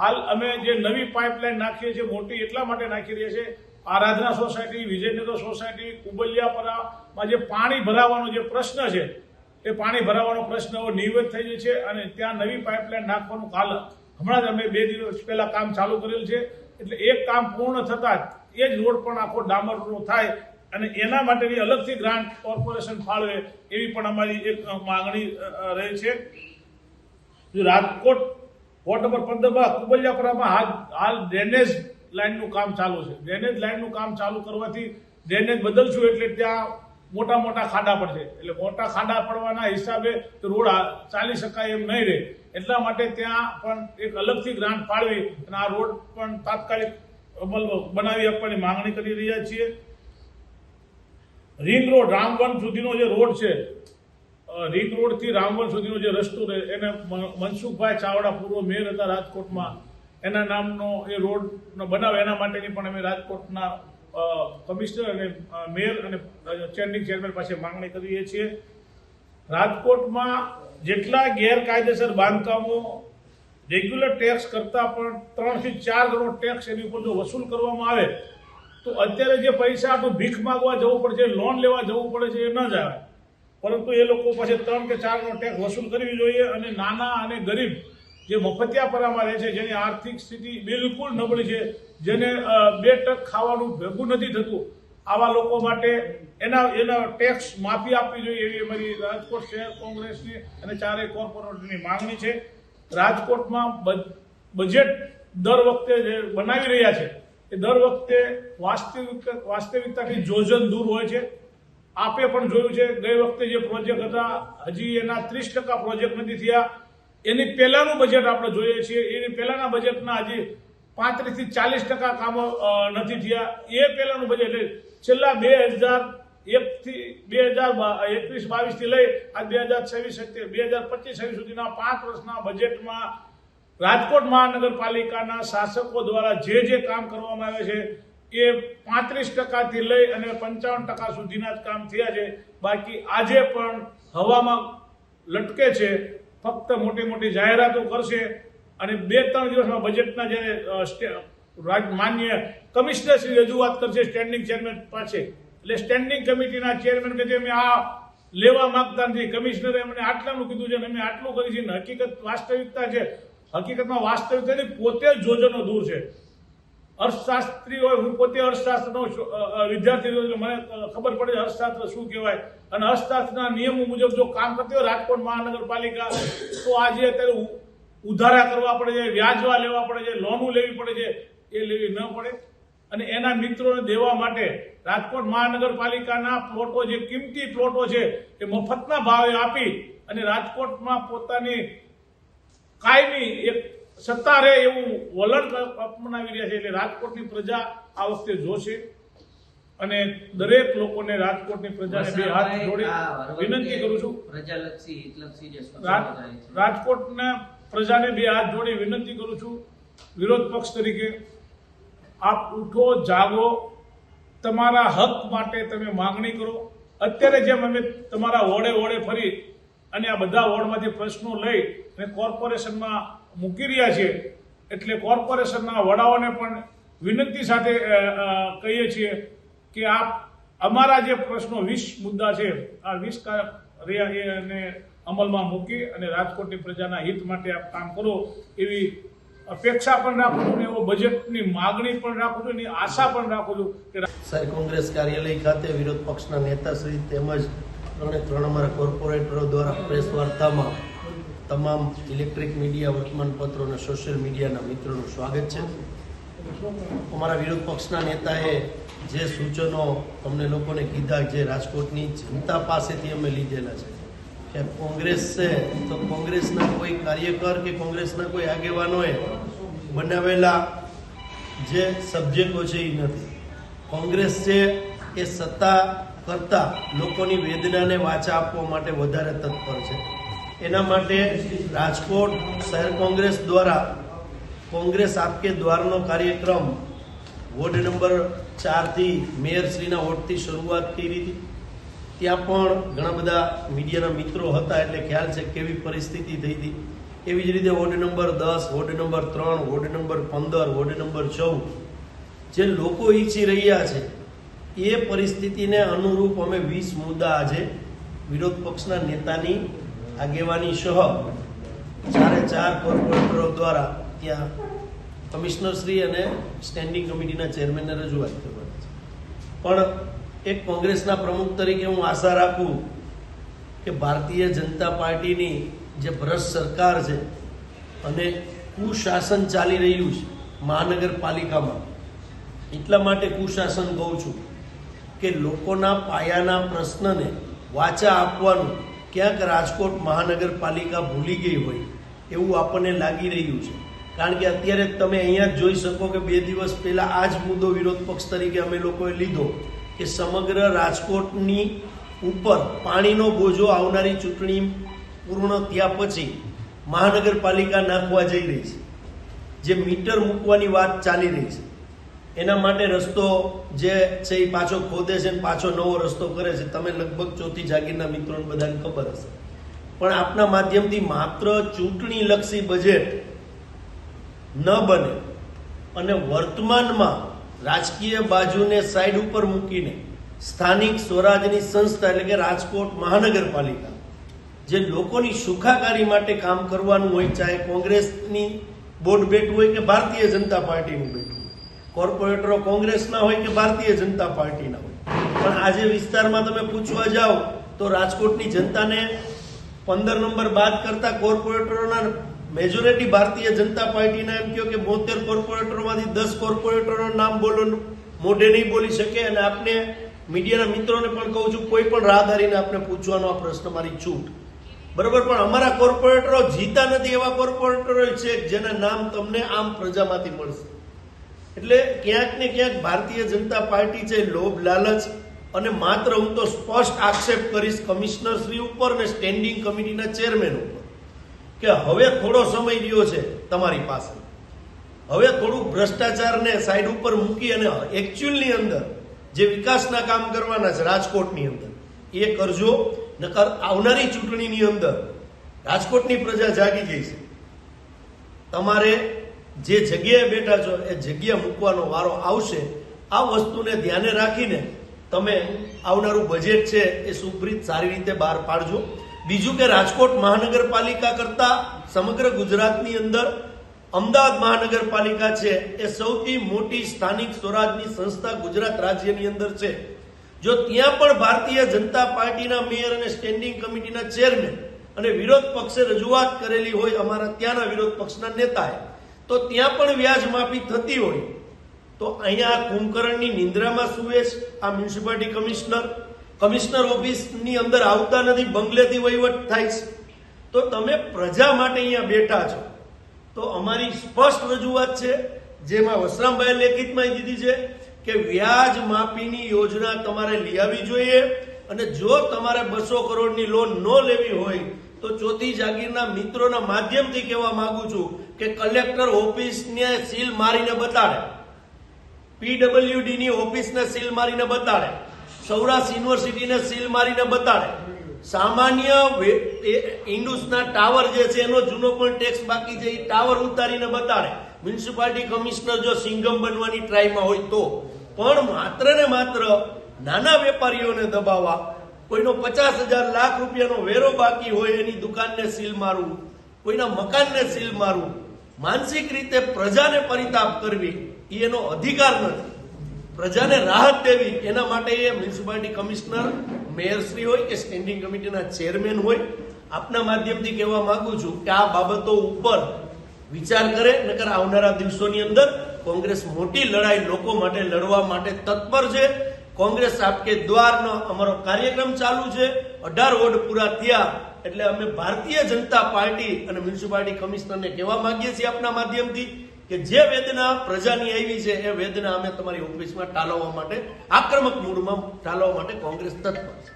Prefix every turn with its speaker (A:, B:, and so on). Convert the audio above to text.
A: હાલ અમે જે નવી પાઇપલાઇન નાખીએ છીએ, મોટી એટલા માટે નાખી રહ્યા છે આરાધના સોસાયટી, વિજયનગર સોસાયટી, કુબલિયાપરામાં જે પાણી ભરાવાનો જે પ્રશ્ન છે, એ પાણી ભરાવાનો પ્રશ્ન નિવૃત્ત થઈ જાય છે અને ત્યાં નવી પાઇપલાઇન નાખવાનું કાલ, હમણાં જ અમે બે દિવસ પહેલાં કામ ચાલુ કરેલ છે, એટલે એક કામ પૂર્ણ થતાં એ જ રોડ પણ આખો ડામરનો થાય અને એના માટેની અલગથી ગ્રાન્ટ કોર્પોરેશન ફાળવે એવી પણ અમારી એક માંગણી રહે છે. રાજકોટ વોર્ડ નંબર પંદરમાં કુબલિયાપરામાં હાલ ડ્રેનેજ લાઇનનું કામ ચાલુ છે. ડ્રેનેજ લાઇનનું કામ ચાલુ કરવાથી ડ્રેનેજ બદલશું એટલે ત્યાં મોટા મોટા ખાડા પડશે. એટલે મોટા ખાડા પડવાના હિસાબે રોડ ચાલી શકાય એમ નહીં રહે. એટલા માટે ત્યાં પણ એક અલગથી ગ્રાન્ટ ફાળવી અને આ રોડ પણ તાત્કાલિક અમલ બનાવી આપવાની માંગણી કરી રહ્યા છીએ. રિંગ રોડ, રામવન સુધીનો જે રોડ છે રિંગ રોડથી રામવન સુધીનો જે રસ્તો રહે, એને મનસુખભાઈ ચાવડા પૂર્વ મેયર હતા રાજકોટમાં. એના નામનો એ રોડનો બનાવ, એના માટેની પણ અમે રાજકોટના કમિશનર અને મેયર અને ચેરનિંગ ચેરમેન પાસે માંગણી કરીએ છીએ. રાજકોટમાં જેટલા ગેરકાયદેસર બાંધકામો, રેગ્યુલર ટેક્સ કરતા પણ ત્રણથી ચાર કરોડ ટેક્સ એની ઉપર જો વસૂલ કરવામાં આવે, તો અત્યારે જે પૈસા આપણું ભીખ માગવા જવું પડે છે, લોન લેવા જવું પડે છે, એ ન જ આવે પરંતુ એ લોકો પાસે ત્રણ કે ચાર નો ટેક્સ વસૂલ કરવી જોઈએ અને નાના અને ગરીબ જે મફતિયાપરામાં રહે છે, જેની આર્થિક સ્થિતિ બિલકુલ નબળી છે, જેને બે ટક ખાવાનું ભેગું નથી થતું, આવા લોકો માટે એના એના ટેક્સ માફી આપવી જોઈએ એવી અમારી રાજકોટ શહેર કોંગ્રેસની અને ચારેય કોર્પોરેટની માંગણી છે. રાજકોટમાં બજેટ દર વખતે જે બનાવી રહ્યા છે, એ દર વખતે વાસ્તવિક, વાસ્તવિકતાથી જોજન દૂર હોય છે. આપે પણ જોયું છે, ગઈ વખતે જે પ્રોજેક્ટ હતા, હજી એના ત્રીસ ટકા પ્રોજેક્ટ નથી થયા. એની પહેલાનું બજેટ આપણે જોઈએ છીએ. એની પહેલાના બજેટના હજી પાંત્રીસથી ચાલીસ ટકા કામો નથી થયા. એ પહેલાનું બજેટ છેલ્લા બે હજાર એકથી બે હજાર એકવીસ બાવીસથી લઈ આ બે હજાર છવ્વીસ બે હજાર પચીસ છવ્વીસ સુધીના પાંચ વર્ષના બજેટમાં રાજકોટ મહાનગરપાલિકાના શાસકો દ્વારા જે જે કામ કરવામાં આવે છે એ પાંત્રીસ ટકાથી લઈ અને પંચાવન ટકા સુધીના જ કામ થયા છે. બાકી આજે પણ હવામાં લટકે છે, ફક્ત મોટી મોટી જાહેરાતો કરશે અને બે ત્રણ દિવસમાં બજેટના જ્યારે માન્ય કમિશનર શ્રી રજૂઆત કરશે સ્ટેન્ડિંગ ચેરમેન પાસે. એટલે સ્ટેન્ડિંગ કમિટીના ચેરમેન કે જે અમે આ લેવા માંગતા નથી. કમિશનરે અમને આટલાનું કીધું છે અમે આટલું કરી છે. હકીકત વાસ્તવિકતા છે. હકીકતમાં વાસ્તવિકતાની પોતે જ જોજનો દૂર છે. અર્થશાસ્ત્રી હોય હું પોતે અર્થશાસ્ત્રનો વિદ્યાર્થી મને ખબર પડે અર્થશાસ્ત્ર શું કહેવાય. અને અર્થશાસ્ત્રના નિયમો મુજબ જો કામ કરતી હોય, રાજકોટ મહાનગરપાલિકા, તો આજે અત્યારે ઉધારા કરવા પડે છે, વ્યાજવા લેવા પડે છે, લોનું લેવી પડે છે, એ લેવી ન પડે. અને એના મિત્રોને દેવા માટે રાજકોટ મહાનગરપાલિકાના પ્લોટો જે કિંમતી પ્લોટો છે, એ મફતના ભાવે આપી અને રાજકોટમાં પોતાની કાયમી એક સત્તા રહે એવું વલણ અપનાવી રહ્યા છે એટલે રાજકોટની પ્રજા આ વખતે જોશે. અને દરેક લોકોને રાજકોટની પ્રજાને બે હાથ જોડી વિનંતી કરું છું.
B: પ્રજાલક્ષી હિતલક્ષી જે સૂચનો
A: રાજ-
B: થાય છે.
A: રાજકોટના પ્રજાને બે હાથ જોડી વિનંતી કરું છું. વિરોધ પક્ષ તરીકે આપ ઉઠો જાગો. તમારા હક માટે તમે માંગણી કરો. અત્યારે જેમ અમે તમારા વોર્ડે વોર્ડે ફરી અને આ બધા વોર્ડમાંથી પ્રશ્નો લઈ અને કોર્પોરેશનમાં મૂકી રહ્યા છે. એટલે કોર્પોરેશનના વડાઓને પણ વિનંતી સાથે કહીએ છીએ કે આપ અમારા જે પ્રશ્નો વીસ મુદ્દા છે, આ વીસ રહ્યા એ અને અમલમાં મૂકી અને રાજકોટની પ્રજાના હિત માટે આપ કામ કરો એવી અપેક્ષા પણ રાખું છું એવો બજેટની માગણી પણ રાખું છું એની આશા પણ રાખું છું કે
C: સર કોંગ્રેસ કાર્યાલય ખાતે વિરોધ પક્ષના નેતાશ્રી તેમજ ત્રણે ત્રણ અમારા કોર્પોરેટરો દ્વારા પ્રેસ વાર્તામાં તમામ ઇલેક્ટ્રિક મીડિયા વર્તમાનપત્રો અને સોશિયલ મીડિયાના મિત્રોનું સ્વાગત છે. અમારા વિરોધ પક્ષના નેતાએ જે સૂચનો અમને લોકોને કીધા જે રાજકોટની જનતા પાસેથી અમે લીધેલા છે, કે કોંગ્રેસ છે તો કોંગ્રેસના કોઈ કાર્યકર કે કોંગ્રેસના કોઈ આગેવાનોએ બનાવેલા જે સબ્જેક્ટો છે એ નથી. કોંગ્રેસ છે એ સત્તા કરતા લોકોની વેદનાને વાચા આપવા માટે વધારે તત્પર છે. એના માટે રાજકોટ શહેર કોંગ્રેસ દ્વારા કોંગ્રેસ આપકે દ્વારનો કાર્યક્રમ વોર્ડ નંબર ચારથી મેયરશ્રીના વોર્ડથી શરૂઆત કરી હતી. ત્યાં પણ ઘણા બધા મીડિયાના મિત્રો હતા, એટલે ખ્યાલ છે કેવી પરિસ્થિતિ થઈ હતી. એવી જ રીતે વોર્ડ નંબર દસ, વોર્ડ નંબર ત્રણ, વોર્ડ નંબર પંદર, વોર્ડ નંબર ચૌદ જે લોકો ઈચ્છી રહ્યા છે, એ પરિસ્થિતિને અનુરૂપ અમે વીસ મુદ્દા આજે વિરોધ પક્ષના નેતાની આગેવાની સહ ચારે ચાર કોર્પોરેટરો દ્વારા ત્યાં કમિશનર શ્રી અને સ્ટેન્ડિંગ કમિટીના ચેરમેનને રજૂઆત કરવાની છે. પણ એક કોંગ્રેસના પ્રમુખ તરીકે હું આશા રાખું કે ભારતીય જનતા પાર્ટીની જે ભ્રષ્ટ સરકાર છે અને કુશાસન ચાલી રહ્યું છે મહાનગરપાલિકામાં, એટલા માટે કુશાસન કહું છું કે લોકોના પાયાના પ્રશ્નને વાચા આપવાનું ક્યાંક રાજકોટ મહાનગરપાલિકા ભૂલી ગઈ હોય એવું આપણને લાગી રહ્યું છે. કારણ કે અત્યારે તમે અહીંયા જોઈ શકો કે બે દિવસ પહેલા આ જ મુદ્દો વિરોધ પક્ષ તરીકે અમે લોકોએ લીધો કે સમગ્ર રાજકોટની ઉપર પાણીનો બોજો આવનારી ચૂંટણી પૂર્ણ થયા પછી મહાનગરપાલિકા નાખવા જઈ રહી છે. જે મીટર મૂકવાની વાત ચાલી રહી છે. એના માટે રસ્તો જે છે એ પાછો ખોદે છે પાછો નવો રસ્તો કરે છે. તમે લગભગ ચોથી જાગીરના મિત્રોને બધાને ખબર હશે. પણ આપના માધ્યમથી માત્ર ચૂંટણી લક્ષી બજેટ ન બને અને વર્તમાનમાં રાજકીય બાજુને સાઈડ ઉપર મૂકીને સ્થાનિક સ્વરાજની સંસ્થા એટલે કે રાજકોટ મહાનગરપાલિકા, જે લોકોની સુખાકારી માટે કામ કરવાનું હોય, ચાહે કોંગ્રેસની બોર્ડ બેઠું હોય કે ભારતીય જનતા પાર્ટીનું બેઠું કોર્પોરેટરો કોંગ્રેસના હોય કે ભારતીય જનતા પાર્ટીના હોય. પણ આજે વિસ્તારમાં તમે પૂછવા જાઓ તો રાજકોટની જનતાને પંદર નંબર બાદ કરતા કોર્પોરેટરોના મેજોરિટી ભારતીય જનતા પાર્ટીના એમ કહો કે બોતેર કોર્પોરેટરોમાંથી દસ કોર્પોરેટરોનું નામ બોલો મોઢે નહીં બોલી શકે અને આપને મીડિયાના મિત્રોને પણ કહું છું, કોઈ પણ રાહ ધારીને આપણે પૂછવાનો આ પ્રશ્ન મારી છૂટ. બરોબર? પણ અમારા કોર્પોરેટરો જીતા નથી એવા કોર્પોરેટરો છે જેના નામ તમને આમ પ્રજામાંથી મળશે. એટલે ક્યાંક ને ક્યાંક ભારતીય જનતા પાર્ટી છે, લોભ, લાલચ, અને માત્ર હું તો સ્પષ્ટ આક્ષેપ કરીશ કમિશનર શ્રી ઉપર ને સ્ટેન્ડિંગ કમિટીના ચેરમેન ઉપર કે હવે થોડો સમય રહ્યો છે તમારી પાસે. હવે થોડું ભ્રષ્ટાચારને સાઈડ ઉપર મૂકી અને એકચ્યુઅલની અંદર જે વિકાસના કામ કરવાના છે, રાજકોટની અંદર, એ કરજો. નકર આવનારી ચૂંટણીની અંદર રાજકોટની પ્રજા જાગી ગઈ છે. તમારે જે જગ્યાએ બેઠા છો, એ જગ્યા મૂકવાનો વારો આવશે. આ વસ્તુને ધ્યાને રાખીને તમે આવનારું બજેટ છે એ સુપ્રીત સારી રીતે બહાર પાડજો. બીજું કે રાજકોટ મહાનગરપાલિકા કરતા સમગ્ર ગુજરાતની અંદર અમદાવાદ મહાનગરપાલિકા છે એ સૌથી મોટી સ્થાનિક સ્વરાજની સંસ્થા ગુજરાત રાજ્યની અંદર છે. જો ત્યાં પણ ભારતીય જનતા પાર્ટીના મેયર અને સ્ટેન્ડિંગ કમિટીના ચેરમેન અને વિરોધ પક્ષે રજૂઆત કરેલી હોય અમારા ત્યાંના વિરોધ પક્ષના નેતાએ તો ત્યાં પણ વ્યાજ માફી થતી હોય. તો અહીંયા આ કુંભકર્ણની નિંદ્રામાં સુવે છે આ મ્યુનિસિપાલિટી કમિશનર કમિશનર ઓફિસની અંદર આવતા નથી, બંગલેથી વહીવટ થાય છે. તો તમે પ્રજા માટે અહીંયા બેઠા છો. તો અમારી સ્પષ્ટ રજૂઆત છે, જેમાં વસરામભાઈ લેખિતમાં દીધી છે કે વ્યાજ માફીની યોજના તમારે લઈ આવવી જોઈએ અને જો તમારે બસો કરોડની લોન ન લેવી હોય તો ચોથી જાગીરના મિત્રોના માધ્યમથી કહેવા માંગુ છું કે કલેક્ટર ઓફિસને સીલ મારીને બતાડે. પીડબ્લ્યુડીની ઓફિસને સીલ મારીને બતાડે. સૌરાષ્ટ્ર યુનિવર્સિટીને સીલ મારીને બતાડે. સામાન્ય ઇન્ડુસના ટાવર જે છે, એનો જૂનો પણ ટેક્સ બાકી છે, એ ટાવર ઉતારીને બતાડે. મ્યુનિસિપાલિટી કમિશનર જો સિંગમ બનવાની ટ્રાયમાં હોય તો. પણ માત્ર ને માત્ર નાના વેપારીઓને દબાવવા કોઈનો પચાસ હજાર લાખ રૂપિયાનો વેરો બાકી હોય એની દુકાનને સીલ મારવું કોઈના મકાનને સીલ મારવું માનસિક રીતે પ્રજાને પરિતાપ કરવી એ એનો અધિકાર નથી. પ્રજાને રાહત દેવી, એના માટે એ મ્યુનિસિપાલિટી કમિશનર મેયરશ્રી હોય કે સ્ટેન્ડિંગ કમિટીના ચેરમેન હોય, આપના માધ્યમથી કહેવા માંગુ છું કે આ બાબતો ઉપર વિચાર કરે, નકર આવનારા દિવસોની અંદર કોંગ્રેસ મોટી લડાઈ લોકો માટે લડવા માટે તત્પર છે. કોંગ્રેસ આપકે દ્વારનો અમારો કાર્યક્રમ ચાલુ છે. અઢાર વોર્ડ પૂરા થયા એટલે અમે ભારતીય જનતા પાર્ટી અને મ્યુનિસિપાલિટી કમિશનરને કહેવા માંગીએ છીએ આપના માધ્યમથી કે જે વેદના પ્રજાની આવી છે એ વેદના અમે તમારી ઓફિસમાં ટાલવવા માટે, આક્રમક મૂડમાં ટાલવવા માટે કોંગ્રેસ તત્પર છે.